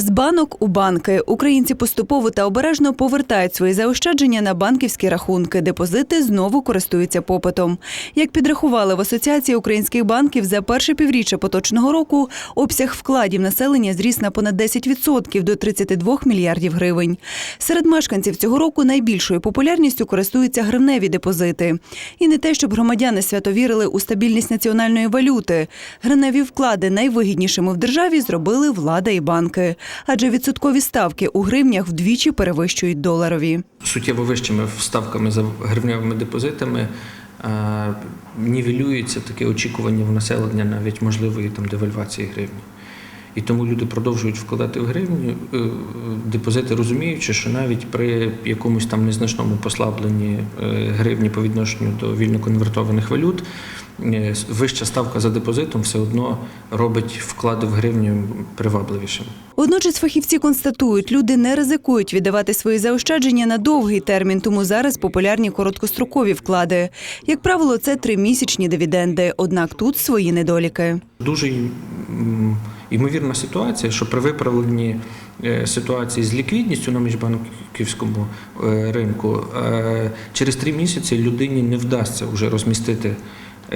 З банок у банки українці поступово та обережно повертають свої заощадження на банківські рахунки. Депозити знову користуються попитом. Як підрахували в Асоціації українських банків за перше півріччя поточного року, обсяг вкладів населення зріс на понад 10% до 32 мільярдів гривень. Серед мешканців цього року найбільшою популярністю користуються гривневі депозити. І не те, щоб громадяни свято вірили у стабільність національної валюти. Гривневі вклади найвигіднішими в державі зробили влада і банки, адже відсоткові ставки у гривнях вдвічі перевищують доларові. суттєво вищими ставками за гривневими депозитами е, нівелюється таке очікування в населення навіть можливої там девальвації гривні. І тому люди продовжують вкладати в гривню е, депозити, розуміючи, що навіть при якомусь там незначному послабленні е, гривні по відношенню до вільно конвертованих валют, е, вища ставка за депозитом все одно робить вклади в гривню привабливішими. Водночас фахівці констатують, люди не ризикують віддавати свої заощадження на довгий термін, тому зараз популярні короткострокові вклади. Як правило, це тримісячні дивіденди. Однак тут свої недоліки. Дуже ймовірна ситуація, що при виправленні е, ситуації з ліквідністю на міжбанківському е, ринку е, через три місяці людині не вдасться вже розмістити е,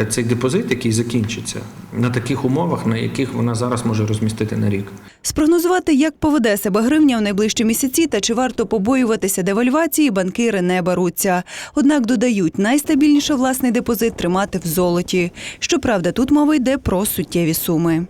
цей депозит, який закінчиться, на таких умовах, на яких вона зараз може розмістити на рік. Спрогнозувати, як поведе себе гривня в найближчі місяці та чи варто побоюватися девальвації, банкіри не беруться. Однак додають, найстабільніше власний депозит тримати в золоті. Щоправда, тут мова йде про суттєві суми.